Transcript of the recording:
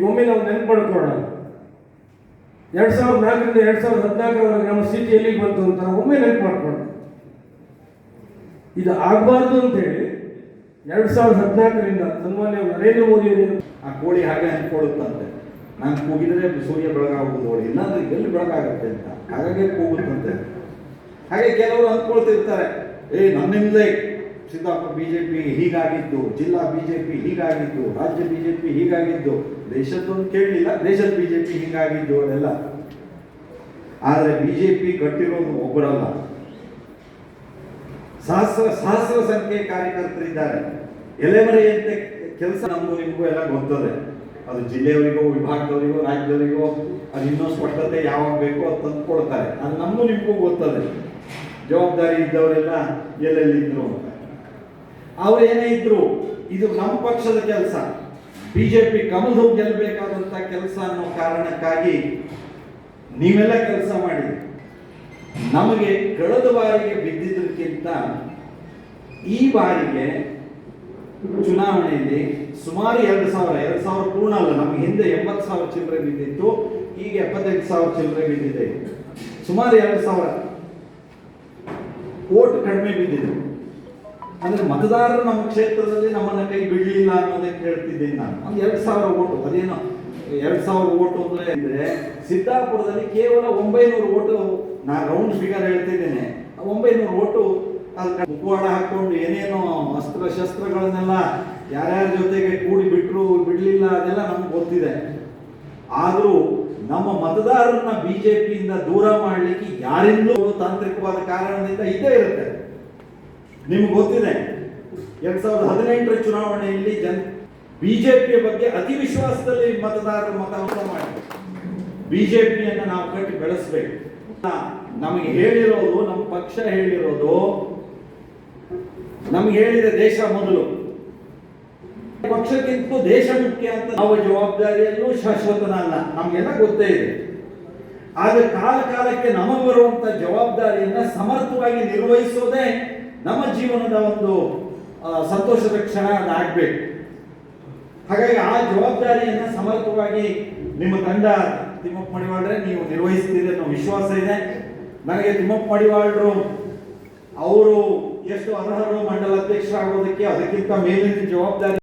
ನೆನಪು ಮಾಡ್ಕೊಳ್ಳೋಣ ಎರಡು ಸಾವಿರದ ನಾಲ್ಕರಿಂದ ಎರಡು ಸಾವಿರದ ಹದಿನಾಲ್ಕರವರೆಗೆ ನಮ್ಮ ಸ್ಥಿತಿ ಎಲ್ಲಿಗೆ ಬಂತು ಅಂತ ಒಮ್ಮೆ ನೆನಪು ಮಾಡ್ಕೊಳ್ಳೋಣ ಇದು ಆಗಬಾರ್ದು ಅಂತೇಳಿ ಎರಡು ಸಾವಿರದ ಹದಿನಾಲ್ಕರಿಂದ ಸನ್ಮಾನ್ಯ ನರೇಂದ್ರ ಮೋದಿ ಅವರು ಆ ಕೋಳಿ ಹಾಗೆ ಅನ್ಕೊಳ್ಳುತ್ತಂತೆ ನಾನು ಕೂಗಿದ್ರೆ ಸೂರ್ಯ ಬೆಳಗಾಗುವುದು ನೋಡಿ. ಇಲ್ಲಾಂದ್ರೆ ಎಲ್ಲಿ ಬೆಳಗಾಗುತ್ತೆ ಅಂತ. ಹಾಗಾಗಿ ಕೂಗುತ್ತಂತೆ. ಹಾಗೆ ಕೆಲವರು ಅಂದ್ಕೊಳ್ತಿರ್ತಾರೆ. ಏ, ನನ್ನಿಂದಲೇ ಸಿದ್ದಾಪುರ ಬಿಜೆಪಿ ಹೀಗಾಗಿದ್ದು, ಜಿಲ್ಲಾ ಬಿಜೆಪಿ ಹೀಗಾಗಿದ್ದು, ರಾಜ್ಯ ಬಿಜೆಪಿ ಹೀಗಾಗಿದ್ದು, ದೇಶದ್ದೊಂದು ಕೇಳಲಿಲ್ಲ, ದೇಶದ ಬಿಜೆಪಿ ಹೀಗಾಗಿದ್ದು ಅದೆಲ್ಲ ಆದರೆ ಬಿಜೆಪಿ ಕಟ್ಟಿರೋದು ಒಬ್ಬರಲ್ಲ. ಸಹಸ್ರ ಸಹಸ್ರ ಸಂಖ್ಯೆ ಕಾರ್ಯಕರ್ತರಿದ್ದಾರೆ. ಎಲೆಮರೆಯಂತೆ ಕೆಲಸ ನಮಗೂ ನಿಮಗೂ ಎಲ್ಲ ಗೊತ್ತದೆ. ಅದು ಜಿಲ್ಲೆಯವರಿಗೋ, ವಿಭಾಗದವರಿಗೋ, ರಾಜ್ಯದವರಿಗೋ, ಅದು ಇನ್ನೂ ಸ್ಪಷ್ಟತೆ ಯಾವಾಗ ಬೇಕೋ ಅದು ತಂದುಕೊಳ್ತಾರೆ ಅದು ನಮಗೂ ನಿಮಗೂ ಗೊತ್ತದೆ. ಜವಾಬ್ದಾರಿ ಇದ್ದವರೆಲ್ಲ ಎಲ್ಲೆಲ್ಲಿದ್ರು ಅಂತ. ಅವ್ರು ಏನೇ ಇದ್ರು, ಇದು ನಮ್ಮ ಪಕ್ಷದ ಕೆಲಸ. ಬಿಜೆಪಿ ಕಮಲು ಗೆಲ್ಲಬೇಕಾದಂಥ ಕೆಲಸ ಅನ್ನೋ ಕಾರಣಕ್ಕಾಗಿ ನೀವೆಲ್ಲ ಕೆಲಸ ಮಾಡಿ ನಮಗೆ ಕಳೆದ ಬಾರಿಗೆ ಬಿದ್ದಿದ್ದಕ್ಕಿಂತ ಈ ಬಾರಿಗೆ ಚುನಾವಣೆಯಲ್ಲಿ ಸುಮಾರು ಎರಡು ಸಾವಿರ ಎರಡು ಸಾವಿರ ಪೂರ್ಣ ಅಲ್ಲ, ನಮಗೆ ಹಿಂದೆ ಎಂಬತ್ತು ಸಾವಿರ ಚಿಲ್ಲರೆ ಬಿದ್ದಿತ್ತು, ಈಗ ಎಪ್ಪತ್ತೈದು ಸಾವಿರ ಚಿಲ್ಲರೆ ಬಿದ್ದಿದೆ. ಸುಮಾರು ಎರಡು ಸಾವಿರ. ಓಟ್ ಕಡಿಮೆ ಬಿದ್ದಿದೆ. ಅಂದ್ರೆ ಮತದಾರರು ನಮ್ಮ ಕ್ಷೇತ್ರದಲ್ಲಿ ನಮ್ಮನ್ನ ಕೈ ಬಿಡಲಿಲ್ಲ ಅನ್ನೋದಕ್ಕೆ ಹೇಳ್ತಿದ್ದೀನಿ ನಾನು. ಒಂದು ಎರಡು ಸಾವಿರ ಓಟು, ಅದೇನೋ, ಎರಡು ಸಾವಿರ ಓಟು ಅಂದ್ರೆ ಅಂದ್ರೆ ಸಿದ್ದಾಪುರದಲ್ಲಿ ಕೇವಲ ಒಂಬೈನೂರು ಓಟು ನಾ ರೌಂಡ್ ಫಿಗರ್ ಹೇಳ್ತಿದ್ದೇನೆ. ಒಂಬೈನೂರು ಓಟು ಅದು ಮುಖವಾಡ ಹಾಕೊಂಡು ಏನೇನೋ ಅಸ್ತ್ರ ಶಸ್ತ್ರಗಳನ್ನೆಲ್ಲ ಯಾರ್ಯಾರ ಜೊತೆಗೆ ಕೂಡಿ ಬಿಟ್ರು, ಬಿಡಲಿಲ್ಲ ಅದೆಲ್ಲ ನಮ್ಗೆ ಗೊತ್ತಿದೆ. ಆದರೂ ನಮ್ಮ ಮತದಾರರನ್ನ ಬಿಜೆಪಿಯಿಂದ ದೂರ ಮಾಡಲಿಕ್ಕೆ ಯಾರಿಂದಲೂ ತಾಂತ್ರಿಕವಾದ ಕಾರಣದಿಂದ ಇದ್ದೇ ಇರುತ್ತೆ. ನಿಮ್ಗೆ ಗೊತ್ತಿದೆ, ಎರಡ್ ಸಾವಿರದ ಹದಿನೆಂಟರ ಚುನಾವಣೆಯಲ್ಲಿ ಜನ, ಬಿಜೆಪಿಯ ಬಗ್ಗೆ ಅತಿ ವಿಶ್ವಾಸದಲ್ಲಿ ಮತದಾರರು ಮತದಾನ ಮಾಡಿ. ಬಿಜೆಪಿಯನ್ನು ನಾವು ಕಟ್ಟಿ ಬೆಳೆಸಬೇಕು. ನಮಗೆ ಹೇಳಿರೋದು ನಮ್ಮ ಪಕ್ಷ ಹೇಳಿರೋದು, ನಮ್ಗೆ ಹೇಳಿದ ದೇಶ ಮೊದಲು. ಪಕ್ಷಕ್ಕಿಂತ ದೇಶ ಮುಖ್ಯ ಅಂತ ನಾವು ಜವಾಬ್ದಾರಿಯಲ್ಲೂ ಶಾಶ್ವತನಲ್ಲ ನಮಗೆಲ್ಲ ಗೊತ್ತೇ ಇದೆ. ಆದ್ರೆ ಕಾಲ ಕಾಲಕ್ಕೆ ನಮಗೆ ಬರುವಂತ ಜವಾಬ್ದಾರಿಯನ್ನ ಸಮರ್ಥವಾಗಿ ನಿರ್ವಹಿಸೋದೇ ನಮ್ಮ ಜೀವನದ ಒಂದು ಸಂತೋಷದ ಕ್ಷಣ ಅದಾಗಬೇಕು. ಹಾಗಾಗಿ ಆ ಜವಾಬ್ದಾರಿಯನ್ನು ಸಮರ್ಥವಾಗಿ ನಿಮ್ಮ ತಂಡ ತಿಮ್ಮಪ್ಪ ಮಡಿವಾಳ್ರೆ, ನೀವು ನಿರ್ವಹಿಸ್ತೀರಿ ಅನ್ನೋ ವಿಶ್ವಾಸ ಇದೆ. ನನಗೆ ತಿಮ್ಮಪ್ಪ ಮಡಿವಾಳ್ರು, ಅವರು ಎಷ್ಟು ಅರ್ಹರು ಮಂಡಲ ಅಧ್ಯಕ್ಷರಾಗೋದಕ್ಕೆ ಅದಕ್ಕಿಂತ ಮೇಲಿನ ಜವಾಬ್ದಾರಿ